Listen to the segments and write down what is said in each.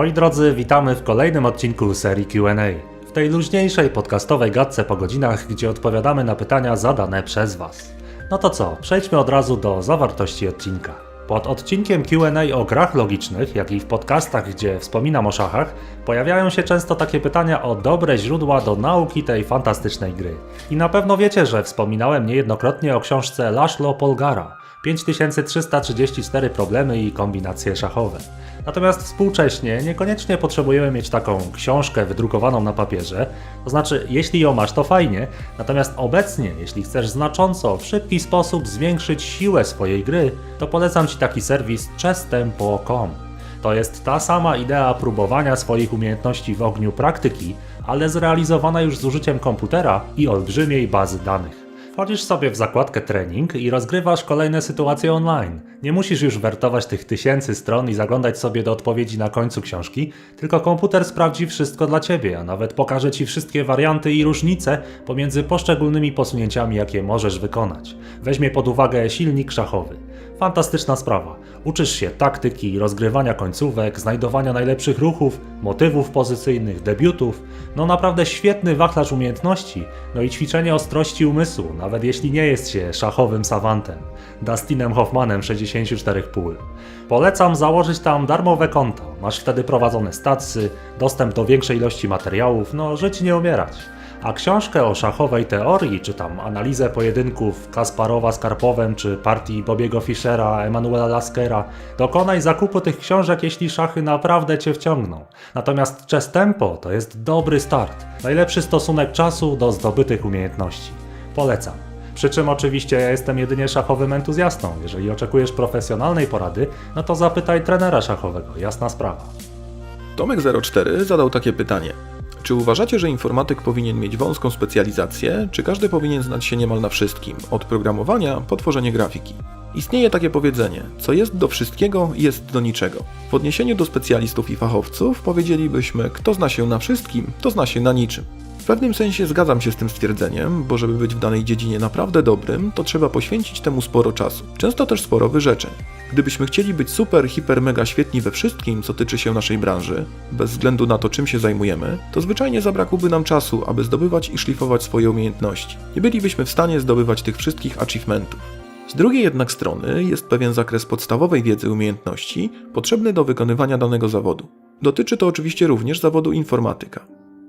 Moi drodzy, witamy w kolejnym odcinku serii QA. W tej luźniejszej podcastowej gadce po godzinach, gdzie odpowiadamy na pytania zadane przez Was. No to co, przejdźmy od razu do zawartości odcinka. Pod odcinkiem QA o grach logicznych, jak i w podcastach, gdzie wspominam o szachach, pojawiają się często takie pytania o dobre źródła do nauki tej fantastycznej gry. I na pewno wiecie, że wspominałem niejednokrotnie o książce Laszlo Polgara 5334 problemy i kombinacje szachowe. Natomiast współcześnie niekoniecznie potrzebujemy mieć taką książkę wydrukowaną na papierze, to znaczy, jeśli ją masz, to fajnie, natomiast obecnie, jeśli chcesz znacząco, w szybki sposób zwiększyć siłę swojej gry, to polecam Ci taki serwis chesstempo.com. To jest ta sama idea próbowania swoich umiejętności w ogniu praktyki, ale zrealizowana już z użyciem komputera i olbrzymiej bazy danych. Wchodzisz sobie w zakładkę trening i rozgrywasz kolejne sytuacje online. Nie musisz już wertować tych tysięcy stron i zaglądać sobie do odpowiedzi na końcu książki, tylko komputer sprawdzi wszystko dla ciebie, a nawet pokaże ci wszystkie warianty i różnice pomiędzy poszczególnymi posunięciami, jakie możesz wykonać. Weźmie pod uwagę silnik szachowy. Fantastyczna sprawa. Uczysz się taktyki, rozgrywania końcówek, znajdowania najlepszych ruchów, motywów pozycyjnych, debiutów. No naprawdę świetny wachlarz umiejętności, no i ćwiczenie ostrości umysłu, nawet jeśli nie jest się szachowym sawantem. Dustinem Hoffmanem 64 pól. Polecam założyć tam darmowe konto. Masz wtedy prowadzone stacje, dostęp do większej ilości materiałów, no żyć nie umierać. A książkę o szachowej teorii, czy tam analizę pojedynków Kasparowa z Karpowem, czy partii Bobiego Fischera, Emanuela Laskera, dokonaj zakupu tych książek, jeśli szachy naprawdę Cię wciągną. Natomiast Chess Tempo to jest dobry start. Najlepszy stosunek czasu do zdobytych umiejętności. Polecam. Przy czym oczywiście ja jestem jedynie szachowym entuzjastą. Jeżeli oczekujesz profesjonalnej porady, no to zapytaj trenera szachowego, jasna sprawa. Tomek04 zadał takie pytanie. Czy uważacie, że informatyk powinien mieć wąską specjalizację, czy każdy powinien znać się niemal na wszystkim, od programowania po tworzenie grafiki? Istnieje takie powiedzenie: co jest do wszystkiego, jest do niczego. W odniesieniu do specjalistów i fachowców powiedzielibyśmy: kto zna się na wszystkim, to zna się na niczym. W pewnym sensie zgadzam się z tym stwierdzeniem, bo żeby być w danej dziedzinie naprawdę dobrym, to trzeba poświęcić temu sporo czasu, często też sporo wyrzeczeń. Gdybyśmy chcieli być super, hiper, mega świetni we wszystkim, co tyczy się naszej branży, bez względu na to, czym się zajmujemy, to zwyczajnie zabrakłoby nam czasu, aby zdobywać i szlifować swoje umiejętności. Nie bylibyśmy w stanie zdobywać tych wszystkich achievementów. Z drugiej jednak strony jest pewien zakres podstawowej wiedzy umiejętności potrzebny do wykonywania danego zawodu. Dotyczy to oczywiście również zawodu informatyka.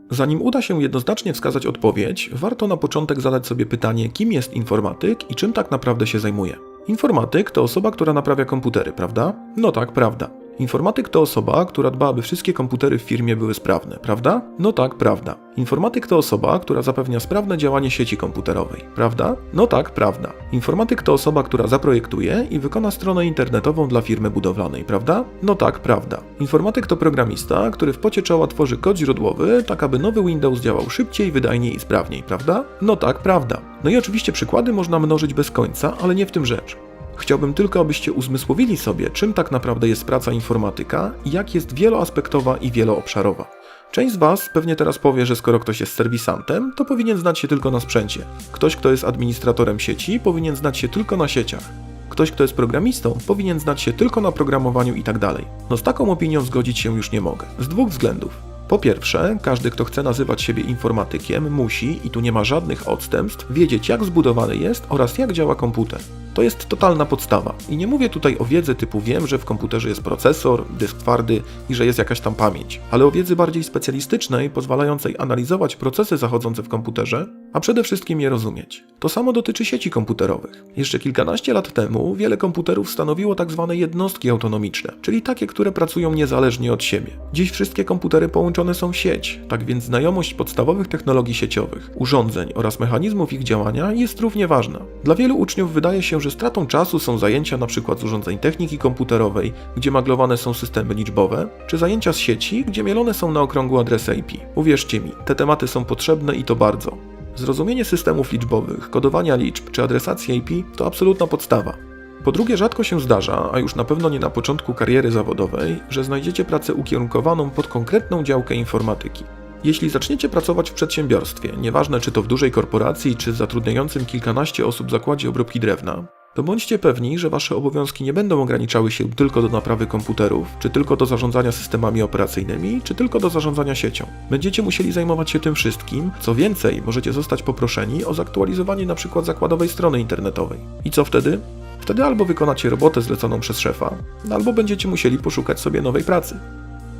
Zanim uda się jednoznacznie wskazać odpowiedź, warto na początek zadać sobie pytanie, kim jest informatyk i czym tak naprawdę się zajmuje. Informatyk to osoba, która naprawia komputery, prawda? No tak, prawda. Informatyk to osoba, która dba, aby wszystkie komputery w firmie były sprawne, prawda? No tak, prawda. Informatyk to osoba, która zapewnia sprawne działanie sieci komputerowej, prawda? No tak, prawda. Informatyk to osoba, która zaprojektuje i wykona stronę internetową dla firmy budowlanej, prawda? No tak, prawda. Informatyk to programista, który w pocie czoła tworzy kod źródłowy, tak aby nowy Windows działał szybciej, wydajniej i sprawniej, prawda? No tak, prawda. No i oczywiście przykłady można mnożyć bez końca, ale nie w tym rzecz. Chciałbym tylko, abyście uzmysłowili sobie, czym tak naprawdę jest praca informatyka i jak jest wieloaspektowa i wieloobszarowa. Część z Was pewnie teraz powie, że skoro ktoś jest serwisantem, to powinien znać się tylko na sprzęcie. Ktoś, kto jest administratorem sieci, powinien znać się tylko na sieciach. Ktoś, kto jest programistą, powinien znać się tylko na programowaniu i tak dalej. No z taką opinią zgodzić się już nie mogę. Z dwóch względów. Po pierwsze, każdy, kto chce nazywać siebie informatykiem, musi, i tu nie ma żadnych odstępstw, wiedzieć jak zbudowany jest oraz jak działa komputer. To jest totalna podstawa. I nie mówię tutaj o wiedzy typu wiem, że w komputerze jest procesor, dysk twardy i że jest jakaś tam pamięć, ale o wiedzy bardziej specjalistycznej, pozwalającej analizować procesy zachodzące w komputerze, a przede wszystkim je rozumieć. To samo dotyczy sieci komputerowych. Jeszcze kilkanaście lat temu wiele komputerów stanowiło tak zwane jednostki autonomiczne, czyli takie, które pracują niezależnie od siebie. Dziś wszystkie komputery połączone są w sieć, tak więc znajomość podstawowych technologii sieciowych, urządzeń oraz mechanizmów ich działania jest równie ważna. Dla wielu uczniów wydaje się, że stratą czasu są zajęcia np. z urządzeń techniki komputerowej, gdzie maglowane są systemy liczbowe, czy zajęcia z sieci, gdzie mielone są na okrągłe adresy IP. Uwierzcie mi, te tematy są potrzebne i to bardzo. Zrozumienie systemów liczbowych, kodowania liczb czy adresacji IP to absolutna podstawa. Po drugie, rzadko się zdarza, a już na pewno nie na początku kariery zawodowej, że znajdziecie pracę ukierunkowaną pod konkretną działkę informatyki. Jeśli zaczniecie pracować w przedsiębiorstwie, nieważne czy to w dużej korporacji, czy zatrudniającym kilkanaście osób zakładzie obróbki drewna, to bądźcie pewni, że wasze obowiązki nie będą ograniczały się tylko do naprawy komputerów, czy tylko do zarządzania systemami operacyjnymi, czy tylko do zarządzania siecią. Będziecie musieli zajmować się tym wszystkim, co więcej, możecie zostać poproszeni o zaktualizowanie np. zakładowej strony internetowej. I co wtedy? Wtedy albo wykonacie robotę zleconą przez szefa, albo będziecie musieli poszukać sobie nowej pracy.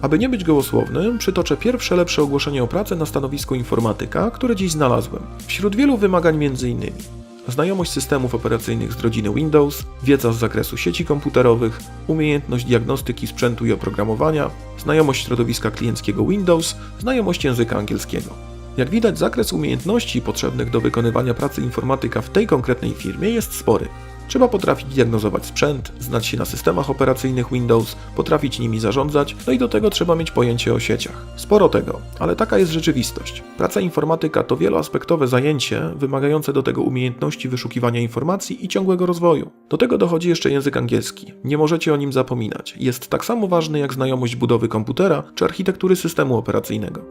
Aby nie być gołosłownym, przytoczę pierwsze lepsze ogłoszenie o pracę na stanowisku informatyka, które dziś znalazłem. Wśród wielu wymagań m.in. znajomość systemów operacyjnych z rodziny Windows, wiedza z zakresu sieci komputerowych, umiejętność diagnostyki sprzętu i oprogramowania, znajomość środowiska klienckiego Windows, znajomość języka angielskiego. Jak widać, zakres umiejętności potrzebnych do wykonywania pracy informatyka w tej konkretnej firmie jest spory. Trzeba potrafić diagnozować sprzęt, znać się na systemach operacyjnych Windows, potrafić nimi zarządzać, no i do tego trzeba mieć pojęcie o sieciach. Sporo tego, ale taka jest rzeczywistość. Praca informatyka to wieloaspektowe zajęcie wymagające do tego umiejętności wyszukiwania informacji i ciągłego rozwoju. Do tego dochodzi jeszcze język angielski. Nie możecie o nim zapominać. Jest tak samo ważny jak znajomość budowy komputera czy architektury systemu operacyjnego.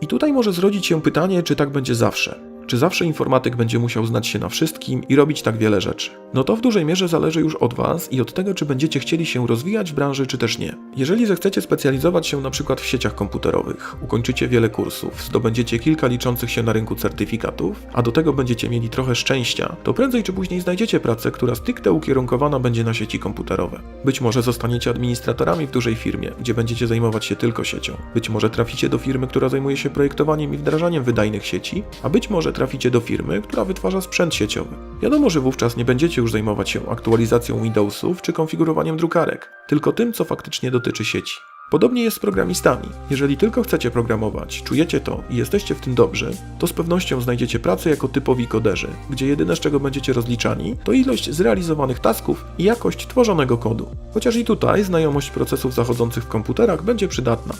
I tutaj może zrodzić się pytanie, czy tak będzie zawsze. Czy zawsze informatyk będzie musiał znać się na wszystkim i robić tak wiele rzeczy? No to w dużej mierze zależy już od Was i od tego, czy będziecie chcieli się rozwijać w branży, czy też nie. Jeżeli zechcecie specjalizować się na przykład w sieciach komputerowych, ukończycie wiele kursów, zdobędziecie kilka liczących się na rynku certyfikatów, a do tego będziecie mieli trochę szczęścia, to prędzej czy później znajdziecie pracę, która stricte ukierunkowana będzie na sieci komputerowe. Być może zostaniecie administratorami w dużej firmie, gdzie będziecie zajmować się tylko siecią. Być może traficie do firmy, która zajmuje się projektowaniem i wdrażaniem wydajnych sieci, a być może traficie do firmy, która wytwarza sprzęt sieciowy. Wiadomo, że wówczas nie będziecie już zajmować się aktualizacją Windowsów czy konfigurowaniem drukarek, tylko tym, co faktycznie dotyczy sieci. Podobnie jest z programistami. Jeżeli tylko chcecie programować, czujecie to i jesteście w tym dobrzy, to z pewnością znajdziecie pracę jako typowi koderzy, gdzie jedyne z czego będziecie rozliczani to ilość zrealizowanych tasków i jakość tworzonego kodu. Chociaż i tutaj znajomość procesów zachodzących w komputerach będzie przydatna.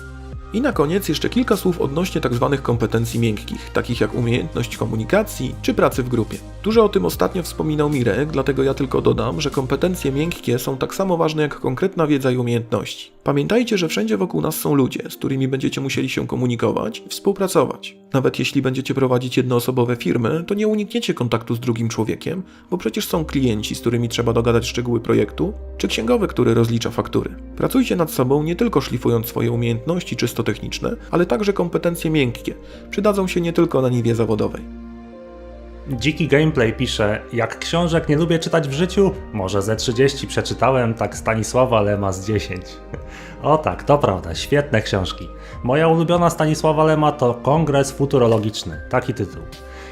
I na koniec jeszcze kilka słów odnośnie tzw. kompetencji miękkich, takich jak umiejętność komunikacji czy pracy w grupie. Dużo o tym ostatnio wspominał Mirek, dlatego ja tylko dodam, że kompetencje miękkie są tak samo ważne jak konkretna wiedza i umiejętności. Pamiętajcie, że wszędzie wokół nas są ludzie, z którymi będziecie musieli się komunikować i współpracować. Nawet jeśli będziecie prowadzić jednoosobowe firmy, to nie unikniecie kontaktu z drugim człowiekiem, bo przecież są klienci, z którymi trzeba dogadać szczegóły projektu, czy księgowy, który rozlicza faktury. Pracujcie nad sobą nie tylko szlifując swoje umiejętności czysto techniczne, ale także kompetencje miękkie. Przydadzą się nie tylko na niwie zawodowej. Dziki Gameplay pisze, jak książek nie lubię czytać w życiu, może ze 30 przeczytałem, tak Stanisława Lema z 10. O tak, to prawda, świetne książki. Moja ulubiona Stanisława Lema to Kongres Futurologiczny, taki tytuł.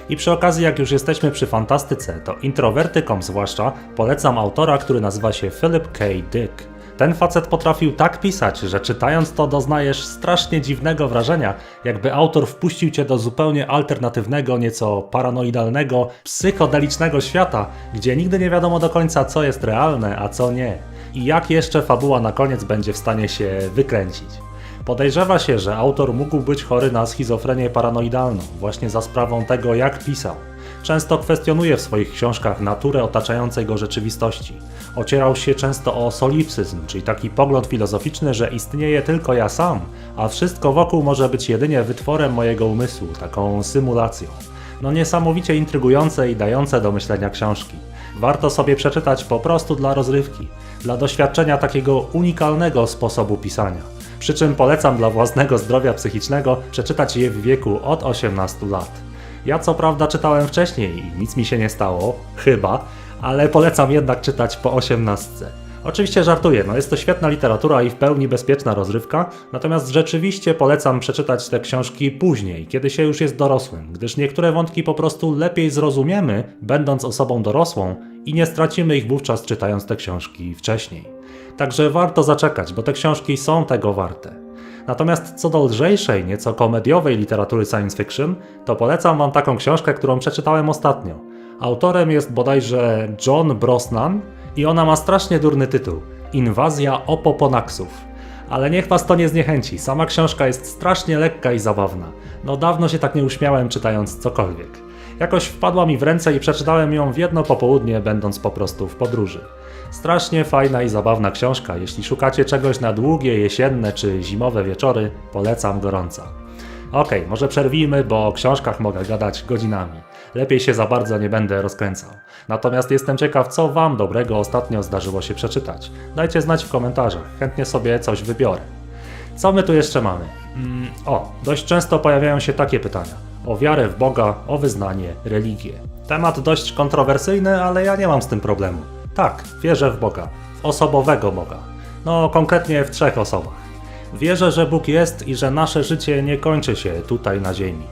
I przy okazji, jak już jesteśmy przy fantastyce, to introwertykom zwłaszcza polecam autora, który nazywa się Philip K. Dick. Ten facet potrafił tak pisać, że czytając to doznajesz strasznie dziwnego wrażenia, jakby autor wpuścił cię do zupełnie alternatywnego, nieco paranoidalnego, psychodelicznego świata, gdzie nigdy nie wiadomo do końca, co jest realne, a co nie. I jak jeszcze fabuła na koniec będzie w stanie się wykręcić. Podejrzewa się, że autor mógł być chory na schizofrenię paranoidalną, właśnie za sprawą tego, jak pisał. Często kwestionuje w swoich książkach naturę otaczającej go rzeczywistości. Ocierał się często o solipsyzm, czyli taki pogląd filozoficzny, że istnieje tylko ja sam, a wszystko wokół może być jedynie wytworem mojego umysłu, taką symulacją. No niesamowicie intrygujące i dające do myślenia książki. Warto sobie przeczytać po prostu dla rozrywki, dla doświadczenia takiego unikalnego sposobu pisania. Przy czym polecam dla własnego zdrowia psychicznego przeczytać je w wieku od 18 lat. Ja co prawda czytałem wcześniej i nic mi się nie stało, chyba, ale polecam jednak czytać po 18. Oczywiście żartuję, no jest to świetna literatura i w pełni bezpieczna rozrywka, natomiast rzeczywiście polecam przeczytać te książki później, kiedy się już jest dorosłym, gdyż niektóre wątki po prostu lepiej zrozumiemy, będąc osobą dorosłą i nie stracimy ich wówczas czytając te książki wcześniej. Także warto zaczekać, bo te książki są tego warte. Natomiast co do lżejszej, nieco komediowej literatury science fiction, to polecam Wam taką książkę, którą przeczytałem ostatnio. Autorem jest bodajże John Brosnan i ona ma strasznie durny tytuł Inwazja opoponaksów. Ale niech Was to nie zniechęci, sama książka jest strasznie lekka i zabawna. No dawno się tak nie uśmiałem czytając cokolwiek. Jakoś wpadła mi w ręce i przeczytałem ją w jedno popołudnie, będąc po prostu w podróży. Strasznie fajna i zabawna książka. Jeśli szukacie czegoś na długie jesienne czy zimowe wieczory, polecam gorąco. Okej, może przerwijmy, bo o książkach mogę gadać godzinami. Lepiej się za bardzo nie będę rozkręcał. Natomiast jestem ciekaw, co Wam dobrego ostatnio zdarzyło się przeczytać. Dajcie znać w komentarzach, chętnie sobie coś wybiorę. Co my tu jeszcze mamy? Mm, o, dość często pojawiają się takie pytania. O wiarę w Boga, o wyznanie, religię. Temat dość kontrowersyjny, ale ja nie mam z tym problemu. Tak, wierzę w Boga. W osobowego Boga. No, konkretnie w trzech osobach. Wierzę, że Bóg jest i że nasze życie nie kończy się tutaj na ziemi.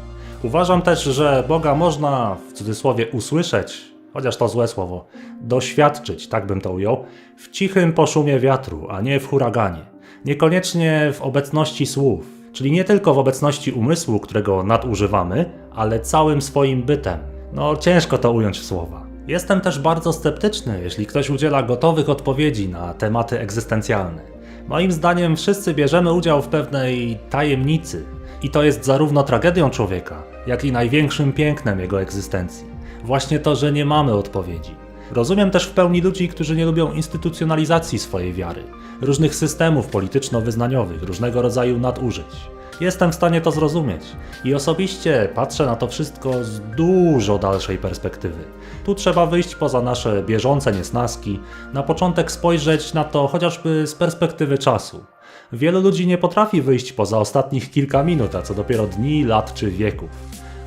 Uważam też, że Boga można w cudzysłowie usłyszeć, chociaż to złe słowo, doświadczyć, tak bym to ujął, w cichym poszumie wiatru, a nie w huraganie. Niekoniecznie w obecności słów, czyli nie tylko w obecności umysłu, którego nadużywamy, ale całym swoim bytem. No, ciężko to ująć w słowa. Jestem też bardzo sceptyczny, jeśli ktoś udziela gotowych odpowiedzi na tematy egzystencjalne. Moim zdaniem wszyscy bierzemy udział w pewnej tajemnicy. I to jest zarówno tragedią człowieka, jak i największym pięknem jego egzystencji. Właśnie to, że nie mamy odpowiedzi. Rozumiem też w pełni ludzi, którzy nie lubią instytucjonalizacji swojej wiary, różnych systemów polityczno-wyznaniowych, różnego rodzaju nadużyć. Jestem w stanie to zrozumieć i osobiście patrzę na to wszystko z dużo dalszej perspektywy. Tu trzeba wyjść poza nasze bieżące niesnaski, na początek spojrzeć na to chociażby z perspektywy czasu. Wielu ludzi nie potrafi wyjść poza ostatnich kilka minut, a co dopiero dni, lat czy wieków.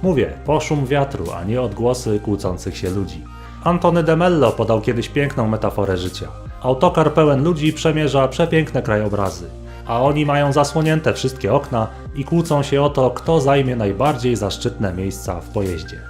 Mówię, poszum wiatru, a nie odgłosy kłócących się ludzi. Antony de Mello podał kiedyś piękną metaforę życia. Autokar pełen ludzi przemierza przepiękne krajobrazy, a oni mają zasłonięte wszystkie okna i kłócą się o to, kto zajmie najbardziej zaszczytne miejsca w pojeździe.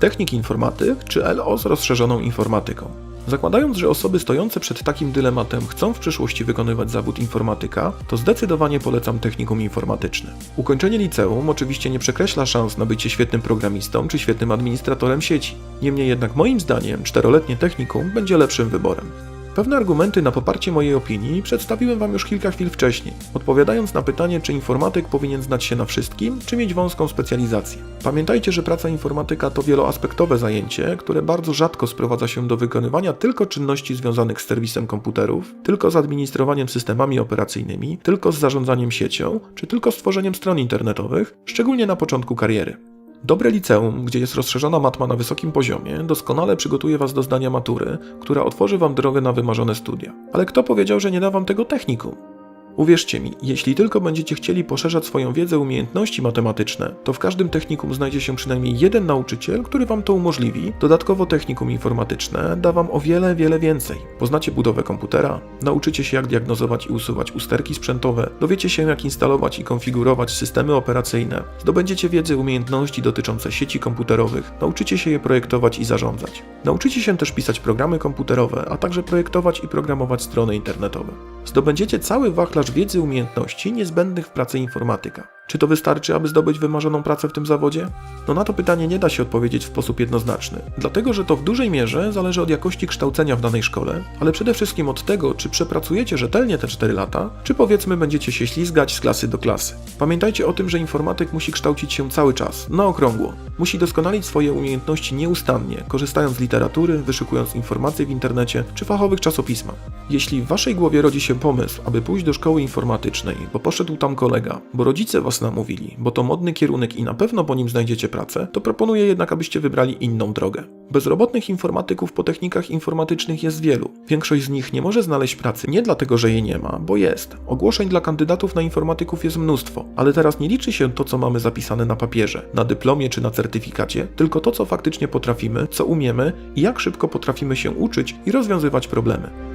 Technik informatyk czy LO z rozszerzoną informatyką. Zakładając, że osoby stojące przed takim dylematem chcą w przyszłości wykonywać zawód informatyka, to zdecydowanie polecam technikum informatyczne. Ukończenie liceum oczywiście nie przekreśla szans na bycie świetnym programistą czy świetnym administratorem sieci. Niemniej jednak moim zdaniem czteroletnie technikum będzie lepszym wyborem. Pewne argumenty na poparcie mojej opinii przedstawiłem Wam już kilka chwil wcześniej, odpowiadając na pytanie, czy informatyk powinien znać się na wszystkim, czy mieć wąską specjalizację. Pamiętajcie, że praca informatyka to wieloaspektowe zajęcie, które bardzo rzadko sprowadza się do wykonywania tylko czynności związanych z serwisem komputerów, tylko z administrowaniem systemami operacyjnymi, tylko z zarządzaniem siecią, czy tylko stworzeniem stron internetowych, szczególnie na początku kariery. Dobre liceum, gdzie jest rozszerzona matma na wysokim poziomie, doskonale przygotuje Was do zdania matury, która otworzy Wam drogę na wymarzone studia. Ale kto powiedział, że nie da Wam tego technikum? Uwierzcie mi, jeśli tylko będziecie chcieli poszerzać swoją wiedzę umiejętności matematyczne, to w każdym technikum znajdzie się przynajmniej jeden nauczyciel, który Wam to umożliwi. Dodatkowo technikum informatyczne da Wam o wiele, wiele więcej. Poznacie budowę komputera, nauczycie się jak diagnozować i usuwać usterki sprzętowe, dowiecie się jak instalować i konfigurować systemy operacyjne, zdobędziecie wiedzę umiejętności dotyczące sieci komputerowych, nauczycie się je projektować i zarządzać. Nauczycie się też pisać programy komputerowe, a także projektować i programować strony internetowe. Zdobędziecie cały wachlarz wiedzy i umiejętności niezbędnych w pracy informatyka. Czy to wystarczy, aby zdobyć wymarzoną pracę w tym zawodzie? No na to pytanie nie da się odpowiedzieć w sposób jednoznaczny, dlatego że to w dużej mierze zależy od jakości kształcenia w danej szkole, ale przede wszystkim od tego, czy przepracujecie rzetelnie te 4 lata, czy powiedzmy będziecie się ślizgać z klasy do klasy. Pamiętajcie o tym, że informatyk musi kształcić się cały czas, na okrągło. Musi doskonalić swoje umiejętności nieustannie, korzystając z literatury, wyszukując informacje w internecie czy fachowych czasopismach. Jeśli w waszej głowie rodzi się pomysł, aby pójść do szkoły informatycznej, bo poszedł tam kolega, bo rodzice was namówili, bo to modny kierunek i na pewno po nim znajdziecie pracę, to proponuję jednak, abyście wybrali inną drogę. Bezrobotnych informatyków po technikach informatycznych jest wielu. Większość z nich nie może znaleźć pracy nie dlatego, że jej nie ma, bo jest. Ogłoszeń dla kandydatów na informatyków jest mnóstwo, ale teraz nie liczy się to, co mamy zapisane na papierze, na dyplomie czy na certyfikacie, tylko to, co faktycznie potrafimy, co umiemy i jak szybko potrafimy się uczyć i rozwiązywać problemy.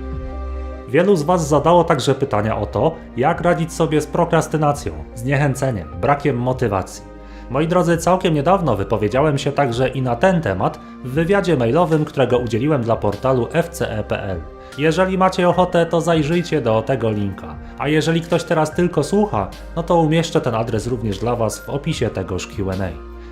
Wielu z Was zadało także pytania o to, jak radzić sobie z prokrastynacją, zniechęceniem, brakiem motywacji. Moi drodzy, całkiem niedawno wypowiedziałem się także i na ten temat w wywiadzie mailowym, którego udzieliłem dla portalu fce.pl. Jeżeli macie ochotę, to zajrzyjcie do tego linka. A jeżeli ktoś teraz tylko słucha, no to umieszczę ten adres również dla Was w opisie tegoż QA.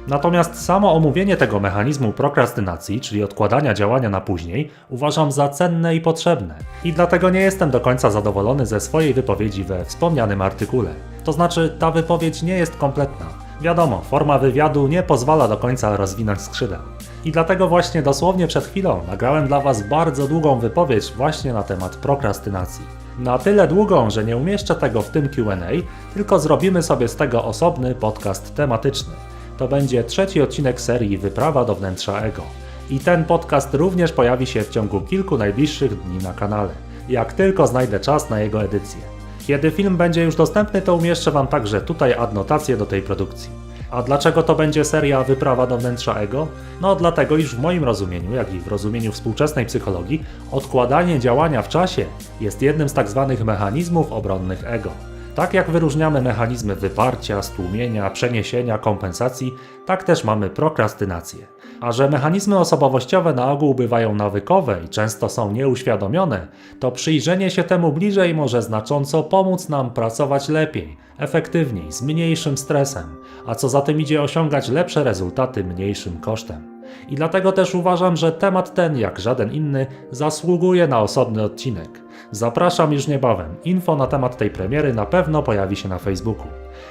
Natomiast samo omówienie tego mechanizmu prokrastynacji, czyli odkładania działania na później, uważam za cenne i potrzebne. I dlatego nie jestem do końca zadowolony ze swojej wypowiedzi we wspomnianym artykule. To znaczy, ta wypowiedź nie jest kompletna. Wiadomo, forma wywiadu nie pozwala do końca rozwinąć skrzydeł. I dlatego właśnie dosłownie przed chwilą nagrałem dla Was bardzo długą wypowiedź właśnie na temat prokrastynacji. Na tyle długą, że nie umieszczę tego w tym QA, tylko zrobimy sobie z tego osobny podcast tematyczny. To będzie trzeci odcinek serii Wyprawa do wnętrza Ego. I ten podcast również pojawi się w ciągu kilku najbliższych dni na kanale, jak tylko znajdę czas na jego edycję. Kiedy film będzie już dostępny, to umieszczę Wam także tutaj adnotację do tej produkcji. A dlaczego to będzie seria Wyprawa do wnętrza ego? No dlatego, iż w moim rozumieniu, jak i w rozumieniu współczesnej psychologii, odkładanie działania w czasie jest jednym z tak zwanych mechanizmów obronnych ego. Tak jak wyróżniamy mechanizmy wyparcia, stłumienia, przeniesienia, kompensacji, tak też mamy prokrastynację. A że mechanizmy osobowościowe na ogół bywają nawykowe i często są nieuświadomione, to przyjrzenie się temu bliżej może znacząco pomóc nam pracować lepiej, efektywniej, z mniejszym stresem, a co za tym idzie osiągać lepsze rezultaty mniejszym kosztem. I dlatego też uważam, że temat ten, jak żaden inny, zasługuje na osobny odcinek. Zapraszam już niebawem. Info na temat tej premiery na pewno pojawi się na Facebooku.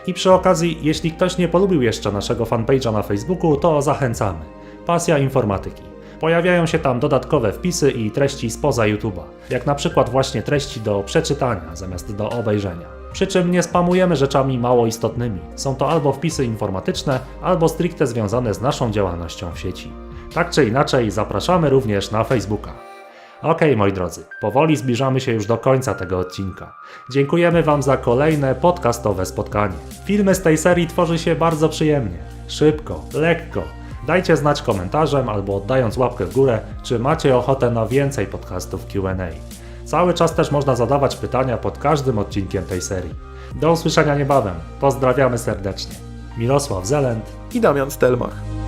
I przy okazji, jeśli ktoś nie polubił jeszcze naszego fanpage'a na Facebooku, to zachęcamy. Pasja informatyki. Pojawiają się tam dodatkowe wpisy i treści spoza YouTube'a, jak na przykład właśnie treści do przeczytania zamiast do obejrzenia. Przy czym nie spamujemy rzeczami mało istotnymi. Są to albo wpisy informatyczne, albo stricte związane z naszą działalnością w sieci. Tak czy inaczej, zapraszamy również na Facebooka. Okej, moi drodzy, powoli zbliżamy się już do końca tego odcinka. Dziękujemy Wam za kolejne podcastowe spotkanie. Filmy z tej serii tworzy się bardzo przyjemnie, szybko, lekko. Dajcie znać komentarzem albo oddając łapkę w górę, czy macie ochotę na więcej podcastów QA. Cały czas też można zadawać pytania pod każdym odcinkiem tej serii. Do usłyszenia niebawem. Pozdrawiamy serdecznie. Mirosław Zelent I Damian Stelmach.